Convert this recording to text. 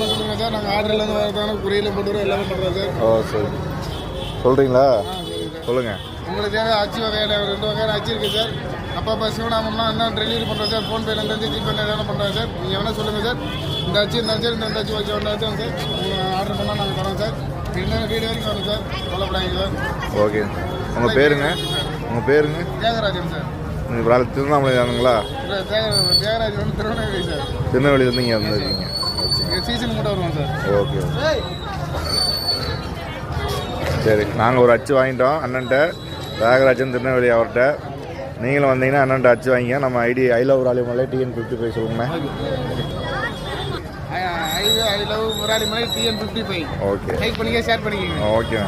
சொல்லுங்கள் சார். நாங்கள் ஆர்டர்லேருந்து வரதான குறியில் போட்டு எல்லாமே பண்ணுறோம் சார். ஓ சரி. சொல்கிறீங்களா சொல்லுங்கள் உங்களுக்கு தேவை அச்சு வகையான ரெண்டு வகையான அச்சு இருக்குது சார். அப்பப்போ சிவநாமம்லாம் என்ன டெலிவரி பண்ணுறோம் சார்? ஃபோன்பேலேருந்து ஜிபே எதாவது பண்ணுறோம் சார். நீங்கள் வேணால் சொல்லுங்கள் சார். இந்த அச்சு இந்த அச்சு இந்த அச்சு வச்சு ஒன்று அச்சு சார். நீங்கள் ஆர்டர் பண்ணால் நாங்கள் தரோம் சார். என்ன வீடு வரைக்கும் வரும் சார்? சொல்லப்படாங்க சார். ஓகே. உங்கள் பேருங்க? உங்கள் பேருங்க? தியாகராஜன் சார். நீங்கள் திருவண்ணாமலை தானுங்களா தியாகராஜன் வந்து திருவண்ணாமலை சார். திருநெல்வேலியிலேருந்து இங்கே வந்துருக்கீங்க ஓகே இங்கே சீசன் கூட வருவோம் சார் ஓகே. சரி நாங்கள் ஒரு அச்சு வாங்கிட்டோம் அண்ணன்ட்ட. தியாகராஜன் திருநெல்வேலி அவர்கிட்ட நீங்களும் வந்தீங்கன்னா அண்ணன்ட்ட அச்சு வாங்கிங்க. நம்ம ID I love Ralimalai TN fifty five சொல்லுங்கண்ணே ஃபைவ் ஓகே பண்ணிக்கோங்க. ஓகே